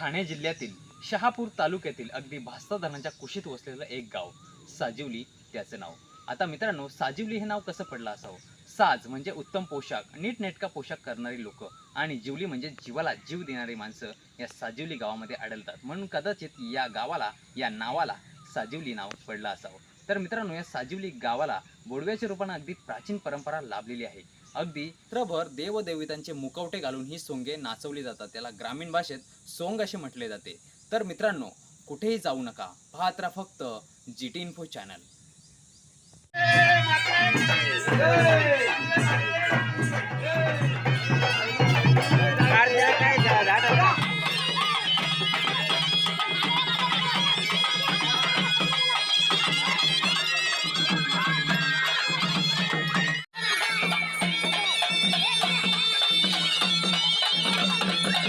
ठाणे जिल्ह्यातील शहापूर तालुक्यातील अगदी भास्ता धरणाच्या कुशीत वसलेलं एक गाव साजिवली त्याचं नाव. आता मित्रांनो साजिवली हे नाव कसं पडलं असावं? साज म्हणजे उत्तम पोशाख नीटनेटका पोशाख करणारी लोक आणि जिवली म्हणजे जीवाला जीव देणारी माणसं या साजिवली गावामध्ये आढळतात. म्हणून कदाचित या गावाला या नावाला साजिवली नाव पडलं असावं. तर मित्रांनो या साजिवली गावाला बोडव्याच्या रूपानं अगदी प्राचीन परंपरा लाभलेली आहे. अगदी रात्रभर देवदेवितांचे मुखवटे घालून ही सोंगे नाचवली जातात. त्याला ग्रामीण भाषेत सोंग असे म्हटले जाते. तर मित्रांनो कुठेही जाऊ नका. पाहत राहा फक्त जी टी इन्फो चॅनल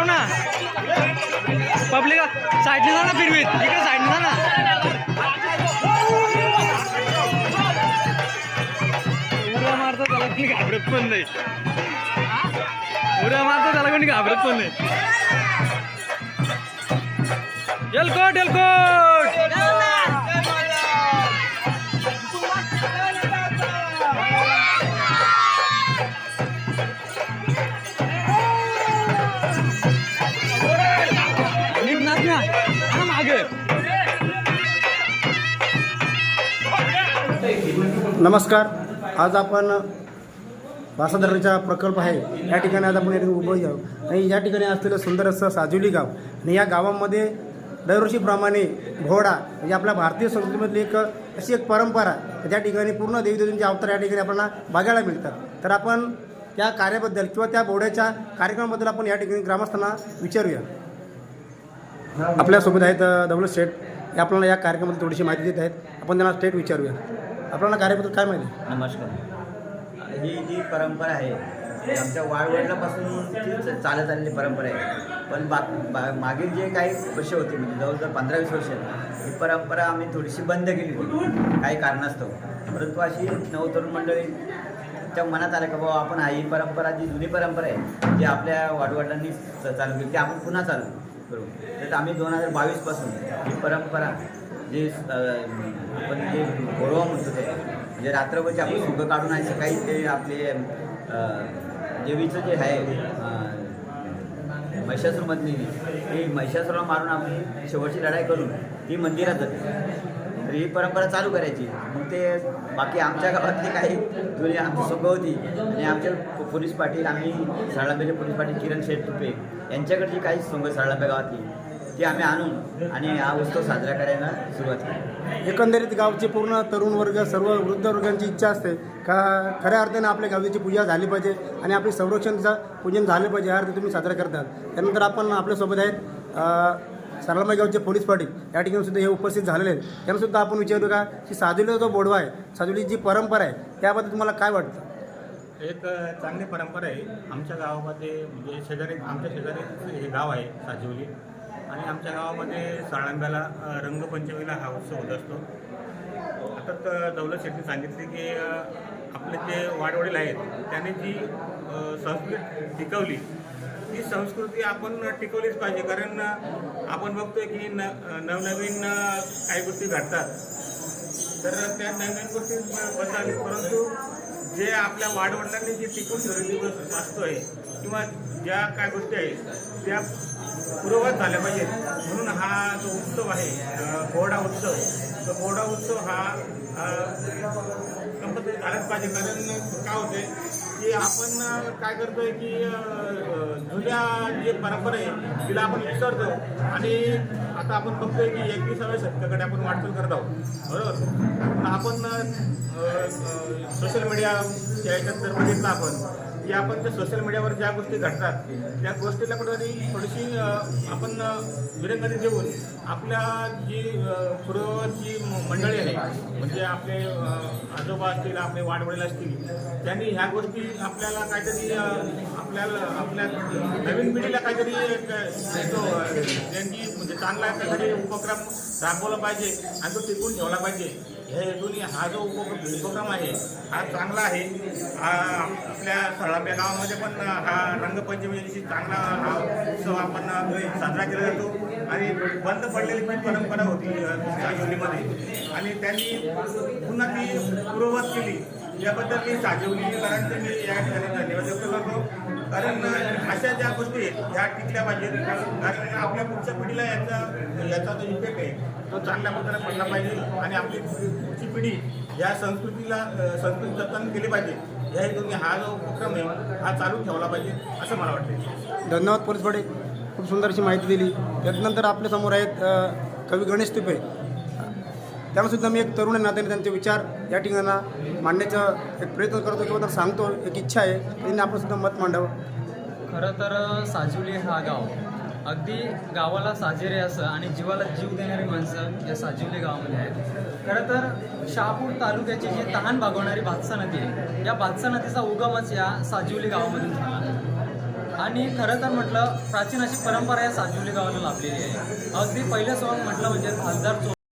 फिरव ना. पब्लिक साईडने जा ना फिरवीत. इकडे साईडने जा ना. उड्या मारतो त्याला कोणी घाबरत पण नाही. उड्या मारतो त्याला कोणी घाबरत पण नाही. एलकोट एलकोट नमस्कार. आज आपण वासाधरणाचा प्रकल्प आहे. या ठिकाणी आज आपण या ठिकाणी उभं आहोत आणि या ठिकाणी असलेलं सुंदर असं साजुली गाव आणि या गावामध्ये दरवर्षीप्रमाणे घोडा म्हणजे आपल्या भारतीय संस्कृतीमधली एक अशी एक परंपरा त्या ठिकाणी पूर्ण देवीदेवींचे अवतार या ठिकाणी आपल्याला बघायला मिळतात. तर आपण त्या कार्याबद्दल किंवा त्या घोड्याच्या कार्यक्रमाबद्दल आपण या ठिकाणी ग्रामस्थांना विचारूया. आपल्यासोबत आहेत दौलत शेठ हे आपल्याला या कार्यक्रमाबद्दल थोडीशी माहिती देत आहेत. आपण त्यांना स्टेट विचारूया. आपल्याला कार्याबद्दल काय माहिती? नमस्कार. ही जी परंपरा आहे आमच्या वाळवडलापासून तीच चालत आलेली परंपरा आहे. पण बा बा मागील जे काही वर्ष होती म्हणजे जवळजवळ पंधरा वीस वर्ष ही परंपरा आम्ही थोडीशी बंद केली होती. काही कारणास्तव. परंतु अशी नवतरुण मंडळी त्या मनात आलं का बाबा आपण हा ही परंपरा जी जुनी परंपरा आहे जी आपल्या वाडवडिलांनी चालू केली ती आपण पुन्हा चालू करू. तर आम्ही दोन हजार बावीसपासून ही परंपरा जे आपण जे गोरवा म्हणतो ते म्हणजे रात्रभरचे आपण सुगं काढून आहे सकाळी ते आपले देवीचं जे आहे महिषासूरमधली ती महिषासूरला मारून आम्ही शेवटची लढाई करून ती मंदिरात जाते. तर ही परंपरा चालू करायची. मग ते बाकी आमच्या गावातली काही जुनी आमची सोबत होती आणि आमच्या पोलीस पाटील आम्ही सरळांब्याचे पोलीस पाटील किरण शेठ तुपे यांच्याकडची काही सोंग सरळांब्या गावातली. ती आम्ही आणून आणि हा उत्सव साजरा करायला सुरुवात केली. एकंदरीत गावचे पूर्ण तरुण वर्ग सर्व वृद्ध वर्गांची इच्छा असते. का खऱ्या अर्थाने आपल्या गावीची पूजा झाली पाहिजे आणि आपली संरक्षणचं पूजन झालं पाहिजे ह्या अर्थ तुम्ही साजरा करतात त्यानंतर आपण आपल्यासोबत आहेत अ, सरळमाई गावचे पोलीस पाटील. या ठिकाणी सुद्धा हे उपस्थित झालेले आहेत. त्यांना सुद्धा आपण विचारू का की साजुलीचा जो बोडवा आहे साजुली जी परंपरा आहे त्याबद्दल तुम्हाला काय वाटतं? एक चांगली परंपरा आहे. आमच्या गावामध्ये म्हणजे शेजारी आमच्या शेजारी हे गाव आहे साजिवली आणि आमच्या गावामध्ये साळंब्याला रंगपंचमीला हा उत्सव होत असतो आता तर दौलत शेट्टी सांगितले की आपले जे वाडवडील आहेत त्याने जी संस्कृती टिकवली ती संस्कृती आपण टिकवलीच पाहिजे. कारण आपण बघतोय की न नवनवीन काही गोष्टी घडतात. तर त्या नवीन गोष्टी बदलावी परंतु जे आपल्या वाडवडिलांनी जी टिकून ठेवलेली वस्तू आहे किंवा ज्या काय गोष्टी आहेत त्या पूर्ववत झाल्या पाहिजेत म्हणून हा जो उत्सव आहे अ, उत्सव तो बोर्डा उत्सव हा कंपल्सरी झालाच पाहिजे कारण काय होते. की आपण काय करतोय की जुन्या जे परंपरा आहे तिला आपण विसरतो. आणि आता आपण बघतोय की एकविसाव्या शतकाकडे आपण वाटचाल करत आहोत. बरोबर? आपण सोशल मीडियाच्या याच्यात जर बघितलं आपण. की आपण त्या सोशल मीडियावर ज्या गोष्टी घडतात त्या गोष्टीला कुठेतरी थोडीशी आपण विरंगती देऊन आपल्या जी पूर्वजी मंडळी आहे म्हणजे आपले आजोबा असतील आपले वाडवडील असतील त्यांनी ह्या गोष्टी आपल्याला काहीतरी आपल्याला आपल्या नवीन पिढीला काहीतरी एक, त्यांची चांगला काहीतरी उपक्रम राबवला पाहिजे आणि तो टिकून ठेवला पाहिजे. हे हेतून हा जो उपक्रम उपक्रम आहे हा चांगला आहे. हा आपल्या सळाप्या गावामध्ये पण हा रंगपंचमी दिवशी चांगला हा उत्सव आपण साजरा केला जातो. आणि बंद पडलेली पण परंपरा होती साजवलीमध्ये आणि त्यांनी पुन्हा ती पूर्ववत केली. याबद्दल मी साजिवलीकरांचे मी या ठिकाणी धन्यवाद व्यक्त करतो. कारण अशा ज्या गोष्टी आहेत ह्या टिकल्या पाहिजेत. कारण आपल्या पुढच्या पिढीला याचा याचा जो इफेक्ट आहे तो चांगल्या प्रकारे पडला पाहिजे. आणि आपली पुढची पिढी या संस्कृतीला संस्कृती जतन केली पाहिजे. या हेतूने हा जो उपक्रम आहे हा चालू ठेवला पाहिजे असं मला वाटतं धन्यवाद पोलीस खूप सुंदर अशी माहिती दिली. त्यानंतर आपल्यासमोर आहेत कवी गणेश तुपे. त्यामुळे सुद्धा मी एक तरुण नात्याने त्यांचे विचार या ठिकाणा मांडण्याचा एक प्रयत्न करतो किंवा त्यांना सांगतो. एक इच्छा आहे. त्यांनी आपण सुद्धा मत मांडावं. खरं तर साजुली हा गाव. अगदी गावाला साजेरे असं आणि जीवाला जीव देणारी माणसं या साजिवली गावामध्ये आहेत. खरं तर शहापूर तालुक्याची जी तहान भागवणारी भातसा नदी आहे या भातसा नदीचा उगमच या साजिवली गावामधून झाला. आणि खरं तर म्हटलं प्राचीन अशी परंपरा या साजिवली गावाला लाभलेली आहे. अगदी पहिलं सण म्हटलं म्हणजे खासदार